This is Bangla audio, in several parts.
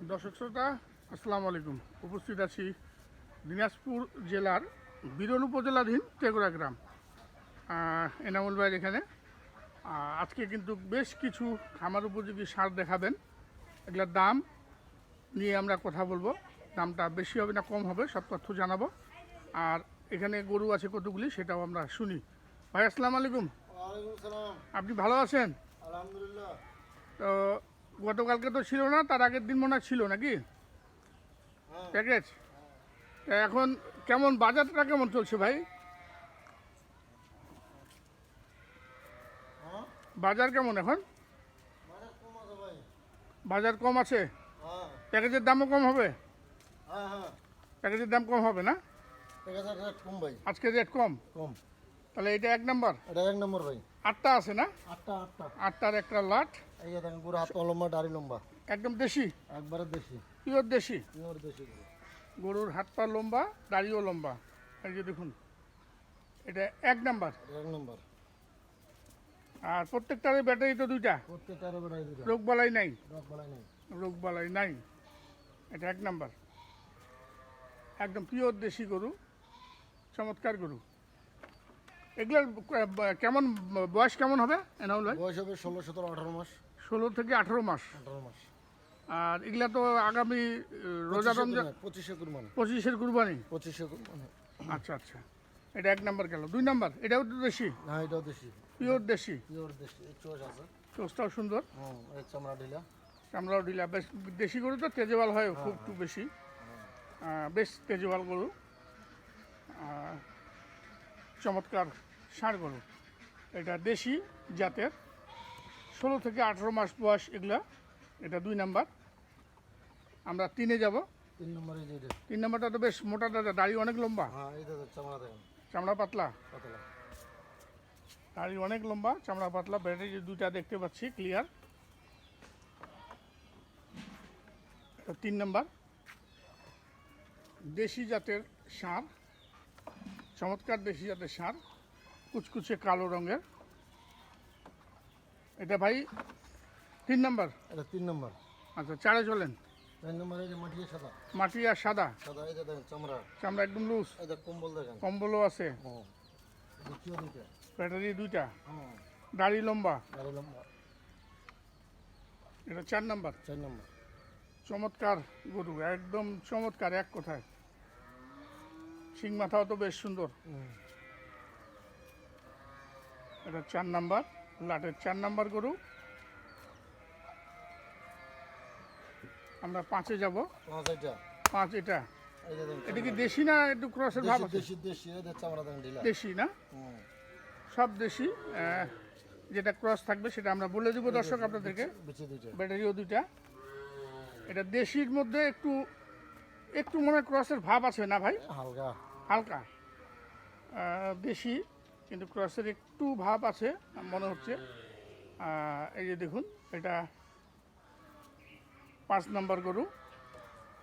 দর্শক শ্রোতা আসসালামু আলাইকুম। উপস্থিত আছি দিনাজপুর জেলার বিরল উপজেলাধীন টেগুরা গ্রাম। এনামুল ভাইয়ের এখানে। আজকে কিন্তু বেশ কিছু খামার উপযোগী সার দেখাবেন। এগুলোর দাম নিয়ে আমরা কথা বলব। দামটা বেশি হবে না কম হবে সব তথ্য জানাব। আর এখানে গরু আছে কতগুলি সেটাও আমরা শুনি। ভাই আসসালামু আলাইকুম। আপনি ভালো আছেন? আলহামদুলিল্লাহ। তো গতকালকে তো ছিল না তার আগের দিন মনে ছিল নাকি? প্যাকেজ এখন কেমন বাজারটা কেমন চলছে ভাই? হ্যাঁ? বাজার কেমন এখন? বাজার কম আছে হ্যাঁ। প্যাকেজের দামও কম হবে? হ্যাঁ প্যাকেজের দাম কম হবে না? আজকে রেট কম? কম। তাহলে এটা এক নম্বর? এটা এক নম্বর ভাই। আটটা আছে না? আটটা আটটা। আটটার একটা লাট। এই যে দেখেন পুরো হাত লম্বা দাড়ি লম্বা। একদম দেশি? একবারে দেশি। পিওর দেশি? পিওর দেশি গরুর হাত পা লম্বা দাড়িও লম্বা। এই যে দেখুন এটা এক নাম্বার। এক নম্বর। আর প্রত্যেকটার ব্যাটারি তো দুইটা? প্রত্যেকটার বেড়াই দিটা রোগ বালাই নাই? রক বলাই নেই। রোগ বালাই নাই? এটা এক নাম্বার। একদম পিওর দেশি গরু চমৎকার গরু। এগুলোর কেমন বয়স কেমন হবে এনাউল ভাই? বয়স হবে ষোলো সতেরো আঠারো মাস। ষোলো থেকে আঠেরো মাস। আঠারো মাস। আর এগুলা তো আগামী রোজা রমজান পঁচিশে কুরবানি। পঁচিশের কুরবানি? পঁচিশে কুরবানি। আচ্ছা আচ্ছা। এটা এক নাম্বার গেল। দুই নাম্বার এটাও তো দেশি? না এটাও দেশি। পিওর দেশি? পিওর দেশি চোষ আছে। চোষটাও সুন্দর। চামড়া ঢিলা। চামড়াও ডিলা বেশ দেশি গরু তো তেজেওয়াল হয় খুব একটু বেশি। বেশ তেজেওয়াল গরু। আহ, চমৎকার ষাঁড় গরু। এটা দেশি জাতের। ষোলো থেকে আঠেরো মাস বয়স এগুলা। এটা দুই নাম্বার। আমরা তিনে যাব। তিন নম্বরে তিন নাম্বারটা তো বেশ মোটা দাদা দাড়ি অনেক লম্বা। হ্যাঁ চামড়া পাতলা। পাতলা। দাড়ি অনেক লম্বা চামড়া পাতলা ব্যাটারি দুইটা দেখতে পাচ্ছি ক্লিয়ার তিন নম্বর। দেশি জাতের ষাঁড় চমৎকার দেশি জাতের সার কুচকুচে কালো রঙের। এটা ভাই তিন নাম্বার? এটা তিন নম্বর। আচ্ছা চারে চলেন। মাটি আর সাদা। চামড়া। চামড়া একদম লুজ কম্বল দেখেন। কম্বলও আছে। দিকে ব্যাটারি দুইটা। দাড়ি লম্বা। গাড়ি লম্বা। এটা চার নাম্বার। চার নম্বর। চমৎকার গরু একদম চমৎকার এক কথায়। শিং মাথাও তো বেশ সুন্দর। এটা চার নাম্বার লাটের চার নাম্বার গরু। আমরা পাঁচে যাব। পাঁচ এটা। পাঁচ এটা। কি দেশি না একটু ক্রসের ভাব দেশি দেশি না? সব দেশি যেটা ক্রস থাকবে সেটা আমরা বলে দেবো দর্শক আপনাদেরকে। ব্যাটারিও দুইটা। এটা দেশির মধ্যে একটু একটু মনে ক্রসের ভাব আছে না ভাই? হালকা। হালকা। দেশি কিন্তু ক্রসের একটু ভাব আছে মনে হচ্ছে। এই যে দেখুন এটা পাঁচ নম্বর গরু।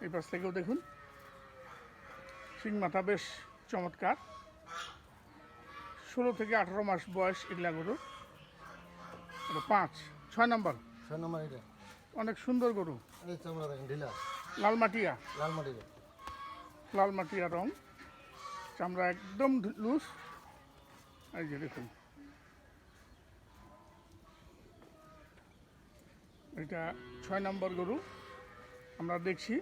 এই পাশ থেকেও দেখুন। শিং মাথা বেশ চমৎকার। ষোলো থেকে আঠারো মাস বয়স এগুলা গরু। পাঁচ। ছয় নম্বর। ছয় নম্বর এটা। অনেক সুন্দর গরু। ঢিলা লাল মাটিয়া লাল মাটি লাল মাটিয়া রং। চামড়া একদম লুজ। এই যে দেখুন। এটা ছয় নম্বর গরু। আমরা দেখছি।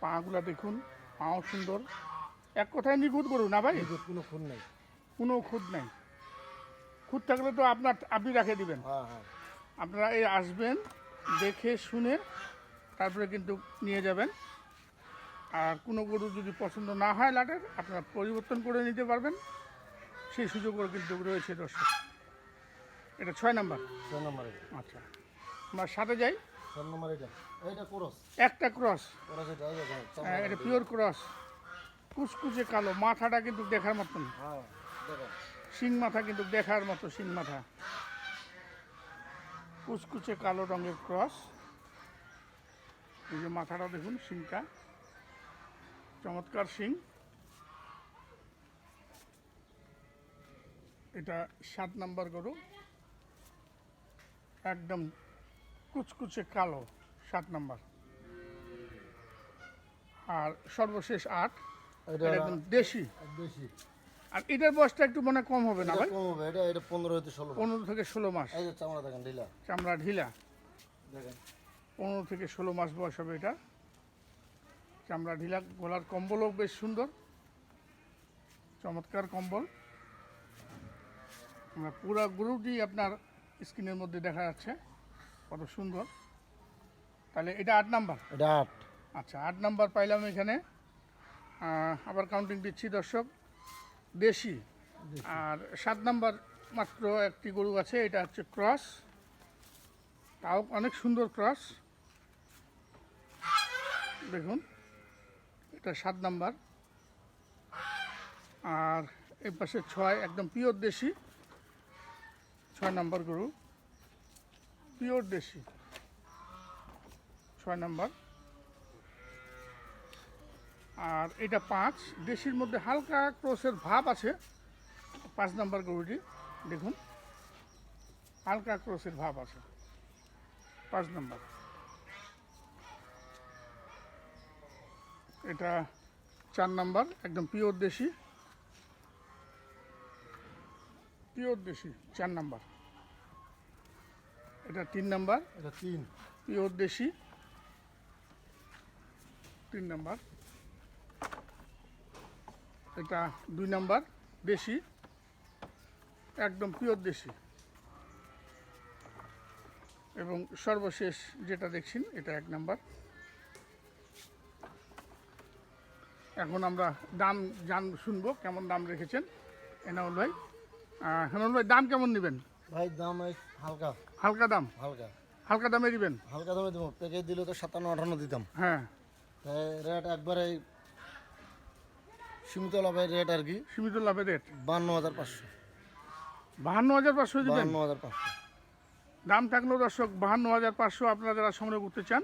পাগুলা দেখুন পাও সুন্দর। এক কথায় নিখুঁত গরু না ভাই? কোনো খুন নাই। কোনো খুঁত নাই। খুঁত থাকলে তো আপনার আপনি রেখে দিবেন। হ্যাঁ হ্যাঁ। আপনারা এই আসবেন দেখে শুনে তারপরে কিন্তু নিয়ে যাবেন। আর কোনো গরু যদি পছন্দ না হয় লাটের আপনারা পরিবর্তন করে নিতে পারবেন। সেই সুযোগও কিন্তু রয়েছে দর্শক। এটা ছয় নাম্বার? ছয় নম্বর আচ্ছা। আমরা সাথে যাই? ছয় নম্বর এটা। এইটা কোরস। একটা ক্রস। কোরস এটা এটা পিওর ক্রস। কুচকুচে কালো মাথাটা কিন্তু দেখার মতন। হ্যাঁ শিং মাথা কিন্তু দেখার মতো শিং মাথা। কুচকুচে কালো রঙের ক্রস। এই যে মাথাটা দেখুন শিংটা চমৎকার শিং এটা সাত নাম্বার গরু। একদম কুচকুচে কালো সাত নাম্বার। আর সর্বশেষ আট একদম দেশি। বেশি আর এটার বয়সটা একটু মনে কম হবে না ভাই? কম হবে এটা এটা পনেরো হইতে ষোলো। পনেরো থেকে ষোলো মাস। এই চামড়া দেখেন ঢিলা। চামড়া ঢিলা। দেখেন। পনেরো থেকে ষোলো মাস বয়স হবে এটা। চামড়া ঢিলা গলার কম্বলও বেশ সুন্দর। চমৎকার কম্বল। আমরা পুরা গরুটি আপনার স্ক্রিনের মধ্যে দেখা যাচ্ছে। কত সুন্দর। তাহলে এটা আট নাম্বার? এটা আট। আচ্ছা আট নাম্বার পাইলাম এখানে। আবার কাউন্টিং দিচ্ছি দর্শক। দেশি। আর সাত নাম্বার মাত্র একটি গরু আছে এটা হচ্ছে ক্রস। তাও অনেক সুন্দর ক্রস। দেখুন, এটা সাত নাম্বার। আর এই পাশে ছয়, একদম পিওর দেশি। ছয় নাম্বার গরু। পিওর দেশি। ছয় নাম্বার। আর এটা পাঁচ, দেশির মধ্যে হালকা ক্রসের ভাব আছে। পাঁচ নাম্বার গরুটি, দেখুন। হালকা ক্রসের ভাব আছে। পাঁচ নাম্বার। এটা চার নাম্বার একদম পিওর দেশি। পিওর দেশি চার নাম্বার। এটা তিন নাম্বার। এটা তিন। পিওর দেশি। তিন নাম্বার। এটা দুই নাম্বার দেশি। একদম পিওর দেশি। এবং সর্বশেষ যেটা দেখছেন এটা এক নাম্বার। এখন আমরা দাম জান শুনব কেমন দাম রেখেছেন এনাউল ভাই। হেনাউল ভাই দাম কেমন নেবেন? ভাই দাম হালকা। হালকা দাম? হালকা। হালকা দামে দিবেন? হালকা দামে দেবো। প্যাকেজ দিলে তো সাতান্ন আটান্ন দিতাম। হ্যাঁ। রেট একবারে সীমিত লাভের রেট আর কি। সীমিত লাভের রেট বান্ন হাজার পাঁচশো। বাহান্ন হাজার পাঁচশো দিবেন? বান্ন হাজার পাঁচশো। দাম থাকলেও দর্শক বাহান্ন হাজার পাঁচশো আপনারা যারা সংগ্রহ করতে চান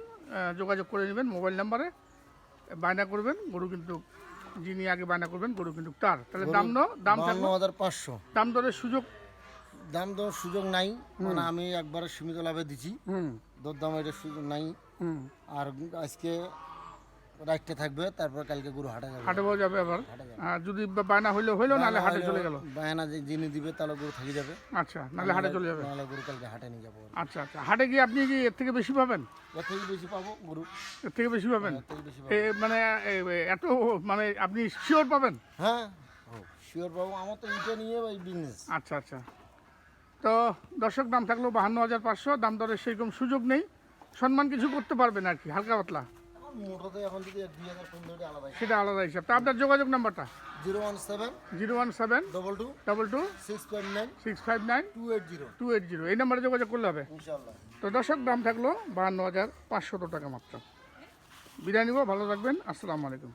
যোগাযোগ করে নেবেন মোবাইল নাম্বারে। বায়না করবেন গরু কিন্তু যিনি আগে বায়না করবেন গরু কিন্তু তার। তাহলে দাম ন দাম থাকবে হাজার পাঁচশো। দাম দরের সুযোগ? দাম দর সুযোগ নাই মানে আমি একবার সীমিত লাভে দিছি। হুম। দর দাম এটা সুযোগ নাই। আর আজকে রাখতে থাকবে তারপর কালকে গরু হাটে যাবে। হাটে যাবে আবার? আর যদি বায়না হইলেও হইল নাহলে হাটে চলে গেল? বায়না যে যিনি দিবে তাহলে গরু থাকি যাবে। আচ্ছা নাহলে হাটে চলে যাবে? নাহলে গরু কালকে হাটে নিয়ে যাব। আচ্ছা আচ্ছা। হাটে গিয়ে আপনি কি এর থেকে বেশি পাবেন? এর থেকে বেশি পাবো গরু। এর থেকে বেশি পাবেন? এ মানে এত মানে আপনি শিওর পাবেন? হ্যাঁ শিওর পাবো। আমার তো এটা নিয়ে ভাই বিজনেস আচ্ছা আচ্ছা। তো দর্শক দাম থাকল বাহান্ন হাজার পাঁচশো। দাম দরের সেরকম সুযোগ নেই। সম্মান কিছু করতে পারবেন আর কি হালকা পাতলা। মোটরতে এখন যদি দুই হাজার পনেরো আলাদা সেটা আলাদা হিসাব। তা আপনার যোগাযোগ নাম্বারটা? Zero one seven zero one seven double two double two six five nine six five nine two eight zero two eight zero এই নাম্বারে যোগাযোগ করলে হবে? ইনশাল্লাহ তো দর্শক দাম থাকল বাহান্ন হাজার পাঁচশত টাকা মাত্র। বিদায় নিব ভালো থাকবেন। আসসালামু আলাইকুম।